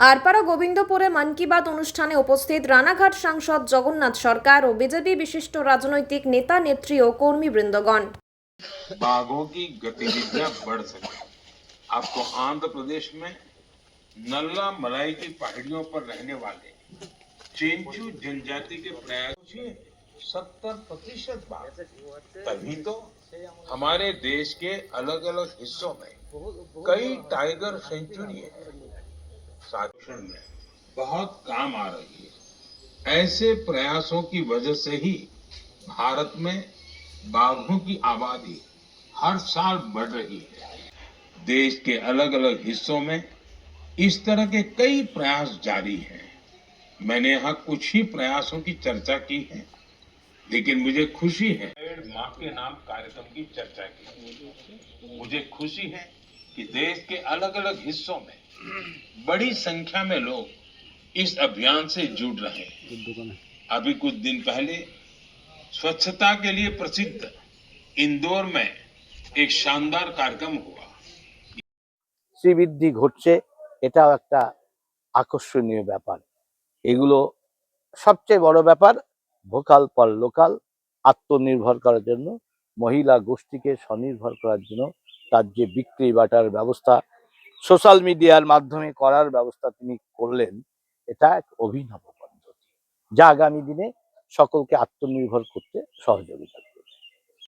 আরপাড়া গোবিন্দপুরে মন কি বাত অনুষ্ঠানে উপস্থিত রানাঘাট সাংসদ জগন্নাথ সরকার ও বিজেপি বিশিষ্ট রাজনৈতিক নেতা নেত্রী ও কর্মীবৃন্দগণ बाघों की गतिविधियां बढ़ सके आपको आंध्र प्रदेश में नल्ला मलाई की पहाड़ियों पर रहने वाले चेंचू जनजाति के प्रयास सत्तर प्रतिशत बाघ तभी तो हमारे देश के अलग अलग हिस्सों में कई टाइगर सेंचुरी है संरक्षण में बहुत काम आ रही है। ऐसे प्रयासों की वजह से ही भारत में बाघों की आबादी हर साल बढ़ रही है। देश के अलग अलग हिस्सों में इस तरह के कई प्रयास जारी हैं। मैंने यहाँ कुछ ही प्रयासों की चर्चा की है, लेकिन मुझे खुशी है। माँ के नाम कार्यक्रम की चर्चा की। मुझे खुशी है कि देश के अलग अलग हिस्सों में बड़ी संख्या में लोग इस अभियान से जुड़ रहे हैं अभी कुछ दिन पहले स्वच्छता के लिए प्रसिद्ध इंदौर में एक शानदार कार्यक्रम हुआ শ্রীবৃদ্ধি ঘটছে এটাও একটা আকর্ষণীয় ব্যাপার এগুলো সবচেয়ে বড় ব্যাপার ভোকাল পর লোকাল আত্মনির্ভর করার জন্য মহিলা গোষ্ঠীকে স্বনির্ভর করার জন্য তার যে বিক্রি বাটার ব্যবস্থা সোশ্যাল মিডিয়ার মাধ্যমে করার ব্যবস্থা তিনি করলেন। এটা এক অভিনব পদ্ধতি। যা আগামী দিনে সকলকে আত্মনির্ভর করতে সহযোগিতা